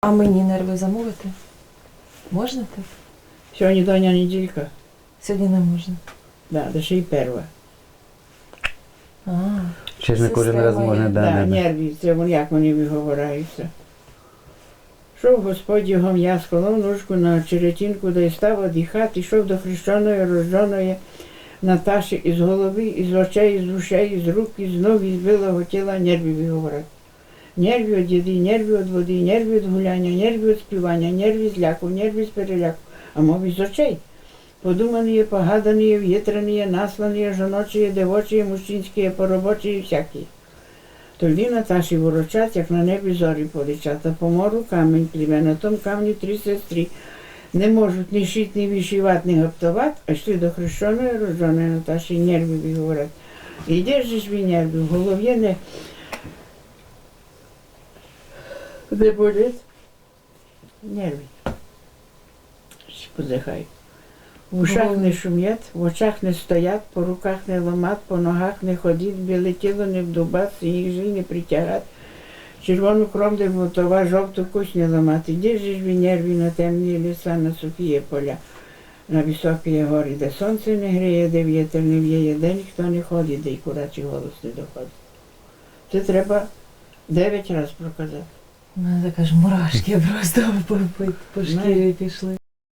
А мені нерви замовити? Можна так? Сьогодні доня неділька, Сьогодні не можна. да, да ще й перва. А, Ще ж не кожен раз Система можна, є. да, Да, да, нерві, це вон як вони виговораються. Шов Господь його м'я, склонув ножку на черетінку, да й став одихати, йшов до хрещеної, рожденої Наташі із голови, із очей, із ушей, із рук, із ног, із білого тіла нерві виговорять. Нерві від їди, нерві від води, нерві від гуляння, нерві від співання, нерві з ляку, нерві з переляку, а мов із очей. Подумані, погадані, в'єтрані, наслані, жіночі, дівочі, мужчинські, поробочі, всякі. Тоді Наташі ворочать, як на небі зорі полічать, а по мору камінь пліве, на тому камні три сестри. Не можуть ні шити, ні вишивати, ні гаптувати, а йшли до хрещеної, рожденої Наташі, нерві говорять. І де ж ж ви нерви? В голові не, не болить? Нерви. Подихай. В ушах не шум'ять, в очах не стоять, по руках не ламать, по ногах не ходить, біле тіло не вдубать, їх жиль не притягать. Червону кров де бутова, жовту кусь не ламати. Де ж ви нерві на темні ліса, на сухі поля, на високі гори, де сонце не гріє, де вітер не віє, де ніхто не ходить, де й курачий голос не доходить. Це треба дев'ять разів проказати. Мене така ж мурашки просто по, по, по шкірі пішли.